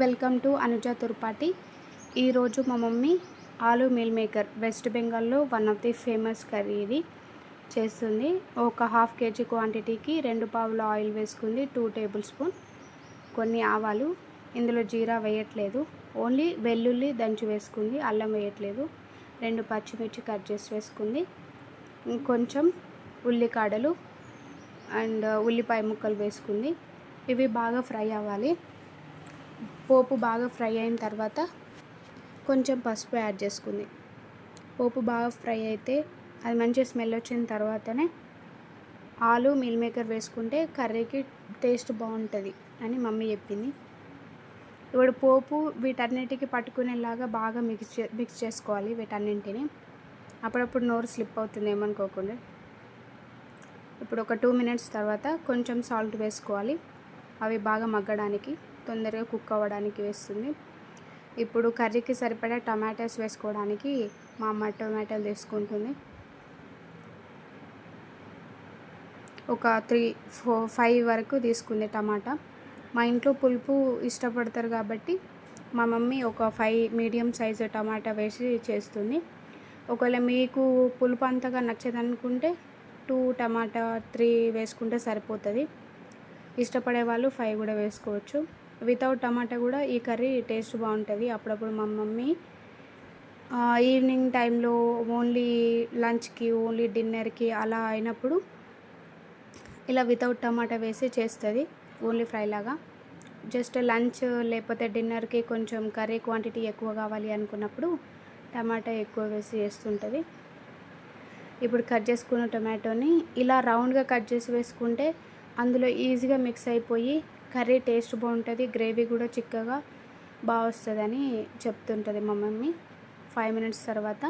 Welcome to Anuja Turpati ఈరోజు మా mummy aloo meal maker West బెంగాల్లో one of the famous curry ఇది చేస్తుంది. ఒక హాఫ్ కేజీ క్వాంటిటీకి రెండు పావుల ఆయిల్ వేసుకుంది టూ టేబుల్ స్పూన్ కొన్ని ఆవాలు. ఇందులో జీరా వేయట్లేదు. ఓన్లీ వెల్లుల్లి దంచి వేసుకుంది అల్లం వేయట్లేదు. రెండు పచ్చిమిర్చి కట్ చేసి వేసుకుంది. ఇంకొంచెం ఉల్లికాడలు అండ్ ఉల్లిపాయ ముక్కలు వేసుకుంది. ఇవి బాగా ఫ్రై అవ్వాలి. పోపు బాగా ఫ్రై అయిన తర్వాత కొంచెం పసుపు యాడ్ చేసుకుంది. పోపు బాగా ఫ్రై అయితే అది మంచి స్మెల్ వచ్చిన తర్వాతనే ఆలు మీల్ మేకర్ వేసుకుంటే కర్రీకి టేస్ట్ బాగుంటుంది అని మమ్మీ చెప్పింది. ఇప్పుడు పోపు వీటన్నిటికి పట్టుకునేలాగా బాగా మిక్స్ చే మిక్స్ చేసుకోవాలి వీటన్నింటిని. అప్పుడప్పుడు నోరు స్లిప్ అవుతుంది ఏమనుకోకుండా. ఇప్పుడు ఒక టూ మినిట్స్ తర్వాత కొంచెం సాల్ట్ వేసుకోవాలి. అవి బాగా మగ్గడానికి. తొందరగా కుక్ అవ్వడానికి వేస్తుంది. ఇప్పుడు కర్రీకి సరిపడా టమాటాస్ వేసుకోవడానికి మా అమ్మ టొమాటోలు తీసుకుంటుంది. ఒక త్రీ ఫోర్ ఫైవ్ వరకు తీసుకుంది టమాటా. మా ఇంట్లో పులుపు ఇష్టపడతారు కాబట్టి మా మమ్మీ ఒక ఫైవ్ మీడియం సైజు టమాటా వేసి చేస్తుంది. ఒకవేళ మీకు పులుపు అంతగా నచ్చదనుకుంటే టూ టమాటా త్రీ వేసుకుంటే సరిపోతుంది. ఇష్టపడే వాళ్ళు ఫైవ్ కూడా వేసుకోవచ్చు. వితౌట్ టమాటా కూడా ఈ కర్రీ టేస్ట్ బాగుంటుంది. అప్పుడప్పుడు మా మమ్మీ ఈవినింగ్ టైంలో ఓన్లీ లంచ్కి ఓన్లీ డిన్నర్కి అలా అయినప్పుడు ఇలా వితౌట్ టమాటా వేసి చేస్తుంది ఓన్లీ ఫ్రై లాగా. జస్ట్ లంచ్ లేకపోతే డిన్నర్కి కొంచెం కర్రీ క్వాంటిటీ ఎక్కువ కావాలి అనుకున్నప్పుడు టమాటా ఎక్కువ వేసి చేస్తుంటుంది. ఇప్పుడు కట్ చేసుకున్న టొమాటోని ఇలా రౌండ్గా కట్ చేసి వేసుకుంటే అందులో ఈజీగా మిక్స్ అయిపోయి కర్రీ టేస్ట్ బాగుంటుంది గ్రేవీ కూడా చిక్కగా బాగా వస్తుందని చెప్తుంటుంది మా మమ్మీ. ఫైవ్ మినిట్స్ తర్వాత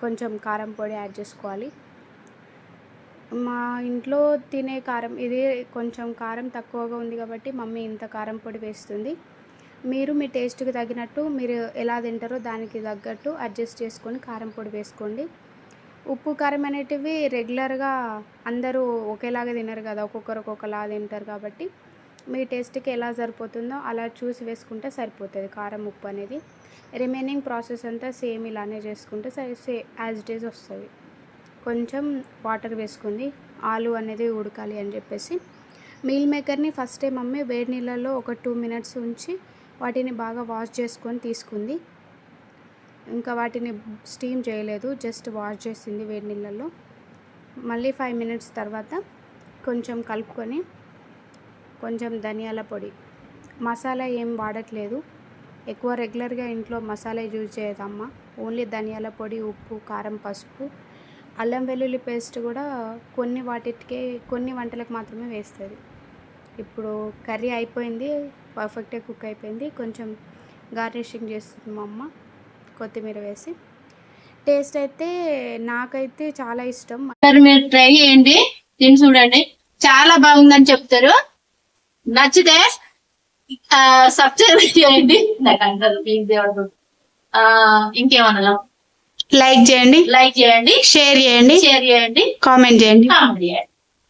కొంచెం కారం పొడి యాడ్ చేసుకోవాలి. మా ఇంట్లో తినే కారం ఇది కొంచెం కారం తక్కువగా ఉంది కాబట్టి మమ్మీ ఇంత కారం పొడి వేస్తుంది. మీరు మీ టేస్ట్కి తగినట్టు మీరు ఎలా తింటారో దానికి తగ్గట్టు అడ్జస్ట్ చేసుకొని కారం పొడి వేసుకోండి. ఉప్పు కారం అనేటివి రెగ్యులర్గా అందరూ ఒకేలాగా తినరు కదా ఒక్కొక్కరు ఒక్కొక్కలా తింటారు కాబట్టి మీ టేస్ట్కి ఎలా సరిపోతుందో అలా చూసి వేసుకుంటే సరిపోతుంది. కారం ఉప్పు అనేది. రిమైనింగ్ ప్రాసెస్ అంతా సేమ్ ఇలానే చేసుకుంటే సరే సే యాజ్ ఇట్ ఈజ్ వస్తుంది. కొంచెం వాటర్ వేసుకుంది. ఆలు అనేది ఉడకాలి అని చెప్పేసి. మీల్ మేకర్ని ఫస్ట్ టైం మమ్మీ వేడి నీళ్ళలో ఒక టూ మినిట్స్ ఉంచి వాటిని బాగా వాష్ చేసుకొని తీసుకుంది. ఇంకా వాటిని స్టీమ్ చేయలేదు. జస్ట్ వాష్ చేసింది వేడి నీళ్ళలో. మళ్ళీ ఫైవ్ మినిట్స్ తర్వాత కొంచెం కలుపుకొని కొంచెం ధనియాల పొడి. మసాలా ఏం వాడట్లేదు. ఎక్కువ రెగ్యులర్గా ఇంట్లో మసాలా యూజ్ చేయదమ్మ. ఓన్లీ ధనియాల పొడి ఉప్పు కారం పసుపు అల్లం వెల్లుల్లి పేస్ట్ కూడా కొన్ని వాటికే కొన్ని వంటలకు మాత్రమే వేస్తుంది. ఇప్పుడు కర్రీ అయిపోయింది పర్ఫెక్ట్గా కుక్ అయిపోయింది. కొంచెం గార్నిషింగ్ చేస్తుంది మా అమ్మ కొత్తిమీర వేసి. టేస్ట్ అయితే నాకైతే చాలా ఇష్టం. మీరు ట్రై చేయండి. తిని చూడండి. చాలా బాగుందని చెప్తారు. నచ్చితే సబ్స్క్రైబ్ చేయండి. నాకు అంటారు ప్లీజ్ దేవుడు ఆ, ఇంకేమన్నా లైక్ చేయండి. లైక్ చేయండి. షేర్ చేయండి. షేర్ చేయండి. కామెంట్ చేయండి. కామెంట్ చేయండి.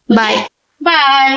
Bye bye